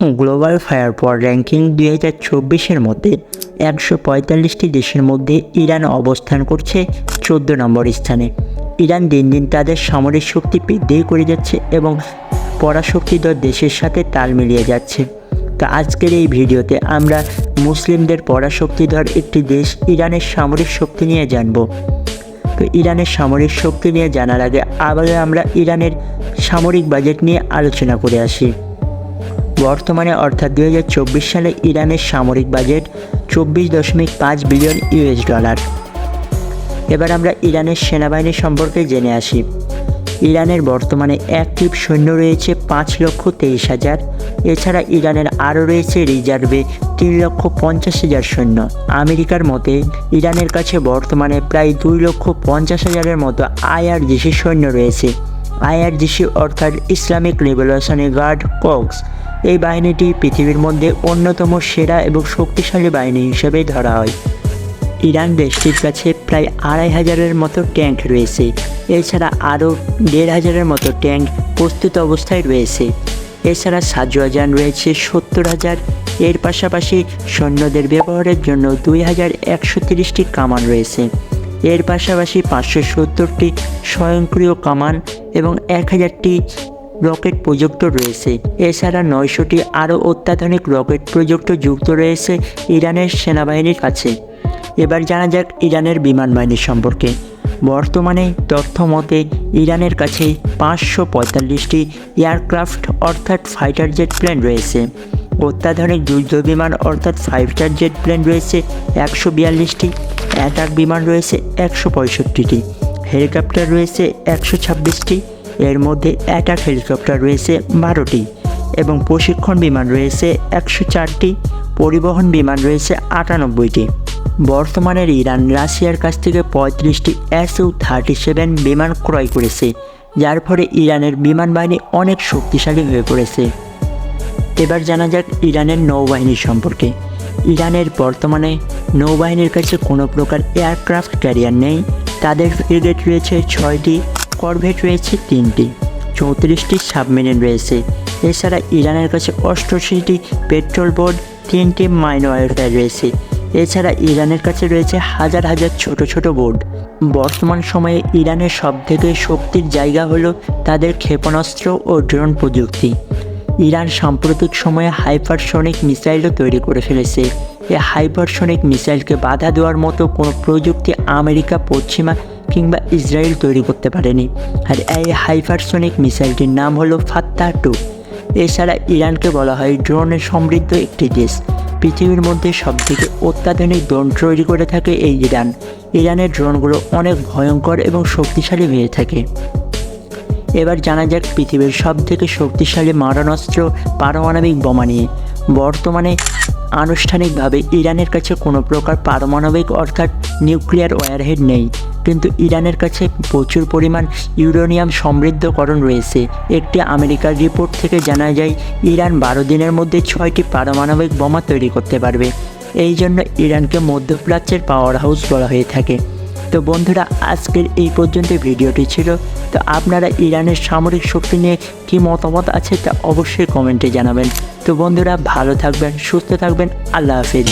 Global fire পাওয়ার ranking দুই হাজার চব্বিশের মধ্যে একশো পঁয়তাল্লিশটি দেশের মধ্যে ইরান অবস্থান করছে চোদ্দ নম্বর স্থানে। ইরান দিন দিন তাদের সামরিক শক্তি বৃদ্ধি করে যাচ্ছে এবং পরাশক্তিধর দেশের সাথে তাল মিলিয়ে যাচ্ছে। তো আজকের এই ভিডিওতে আমরা মুসলিমদের পরাশক্তিধর একটি দেশ ইরানের সামরিক শক্তি নিয়ে জানব। তো ইরানের সামরিক শক্তি নিয়ে জানার আগে আবার আমরা ইরানের সামরিক বাজেট নিয়ে আলোচনা করে আসি। বর্তমানে অর্থাৎ দু হাজার চব্বিশ সালে ইরানের সামরিক বাজেট চব্বিশ দশমিক পাঁচ বিলিয়ন ইউএস ডলার। এবার আমরা ইরানের সেনাবাহিনী সম্পর্কে জেনে আসি। ইরানের বর্তমানে অ্যাক্টিভ সৈন্য রয়েছে পাঁচ লক্ষ তেইশ হাজার। এছাড়া ইরানের আরও রয়েছে রিজার্ভে তিন লক্ষ পঞ্চাশ হাজার সৈন্য। আমেরিকার মতে, ইরানের কাছে বর্তমানে প্রায় দুই লক্ষ পঞ্চাশ হাজারের মতো আইআরজিসি সৈন্য রয়েছে। আইআরজিসি অর্থাৎ ইসলামিক রিভলিউশনারি গার্ড কক্স। এই বাহিনীটি পৃথিবীর মধ্যে অন্যতম সেরা এবং শক্তিশালী বাহিনী হিসেবে ধরা হয়। ইরান দেশটির কাছে প্রায় আড়াই হাজারের মতো ট্যাঙ্ক রয়েছে। এছাড়া আরও দেড় হাজারের মতো ট্যাঙ্ক প্রস্তুত অবস্থায় রয়েছে। এছাড়া সাজোয়াজান রয়েছে সত্তর হাজার। এর পাশাপাশি সৈন্যদের ব্যবহারের জন্য দুই হাজার একশো তিরিশটি কামান রয়েছে। এর পাশাপাশি পাঁচশো সত্তরটি স্বয়ংক্রিয় কামান এবং এক হাজারটি রকেট প্রযুক্ত রয়েছে। এছাড়া নয়শোটি আরও অত্যাধুনিক রকেট প্রযুক্ত যুক্ত রয়েছে ইরানের সেনাবাহিনীর কাছে। এবার জানা যাক ইরানের বিমান বাহিনী সম্পর্কে। বর্তমানে তথ্য মতে, ইরানের কাছে পাঁচশো পঁয়তাল্লিশটি এয়ারক্রাফট অর্থাৎ ফাইটার জেট প্লেন রয়েছে। অত্যাধুনিক যুদ্ধ বিমান অর্থাৎ ফাইটার জেট প্লেন রয়েছে একশো বিয়াল্লিশটি অ্যাটাক বিমান রয়েছে একশো পঁয়ষট্টিটি হেলিকপ্টার রয়েছে একশো ছাব্বিশটি, এর মধ্যে অ্যাটাক হেলিকপ্টার রয়েছে বারোটি এবং প্রশিক্ষণ বিমান রয়েছে একশো চারটি, পরিবহন বিমান রয়েছে আটানব্বইটি। বর্তমানের ইরান রাশিয়ার কাছ থেকে পঁয়ত্রিশটি এস ইউ থার্টি সেভেন বিমান ক্রয় করেছে, যার ফলে ইরানের বিমান বাহিনী অনেক শক্তিশালী হয়ে পড়েছে। এবার জানা যাক ইরানের নৌবাহিনী সম্পর্কে। ইরানের বর্তমানে নৌবাহিনীর কাছে কোনো প্রকার এয়ারক্রাফট ক্যারিয়ার নেই। তাদের ফ্রিগেট রয়েছে ছয়টি, করভেট রয়েছে তিনটি, চৌত্রিশটি সাবমেরিন রয়েছে। এছাড়া ইরানের কাছে অষ্টআশিটি পেট্রোল বোর্ড, তিনটি মাইনওয়ার রয়েছে। এছাড়া ইরানের কাছে রয়েছে হাজার হাজার ছোট ছোট বোর্ড। বর্তমান সময়ে ইরানের সবথেকে শক্তির জায়গা হলো তাদের ক্ষেপণাস্ত্র ও ড্রোন প্রযুক্তি। ইরান সাম্প্রতিক সময়ে হাইপারসনিক মিসাইলও তৈরি করে ফেলেছে। এই হাইপারসনিক মিসাইলকে বাধা দেওয়ার মতো কোনো প্রযুক্তি আমেরিকা, পশ্চিমা কিংবা ইসরায়েল তৈরি করতে পারেনি। আর এই হাইপারসনিক মিসাইলটির নাম হলো ফাত্তা টু। এছাড়া ইরানকে বলা হয় ড্রোনে সমৃদ্ধ একটি দেশ। পৃথিবীর মধ্যে সবথেকে অত্যাধুনিক ড্রোন তৈরি করে থাকে এই ইরান। ইরানের ড্রোনগুলো অনেক ভয়ঙ্কর এবং শক্তিশালী হয়ে থাকে। এবার জানা যাক পৃথিবীর সবথেকে শক্তিশালী মারণাস্ত্র পারমাণবিক বোমা নিয়ে। বর্তমানে আনুষ্ঠানিকভাবে ইরানের কাছে কোনো প্রকার পারমাণবিক অর্থাৎ নিউক্লিয়ার ওয়ারহেড নেই। কিন্তু ইরানের কাছে প্রচুর পরিমাণ ইউরেনিয়াম সমৃদ্ধকরণ রয়েছে। একটি আমেরিকার রিপোর্ট থেকে জানা যায়, ইরান বারো দিনের মধ্যে ছয়টি পারমাণবিক বোমা তৈরি করতে পারবে। এই জন্য ইরানকে মধ্যপ্রাচ্যের পাওয়ার হাউস বলা হয়ে থাকে। তো বন্ধুরা, আজকের এই পর্যন্ত ভিডিওটি ছিল। তো আপনারা ইরানের সামরিক শক্তি নিয়ে কী মতামত আছে তা অবশ্যই কমেন্টে জানাবেন। তো বন্ধুরা, ভালো থাকবেন, সুস্থ থাকবেন, আল্লাহ হাফিজ।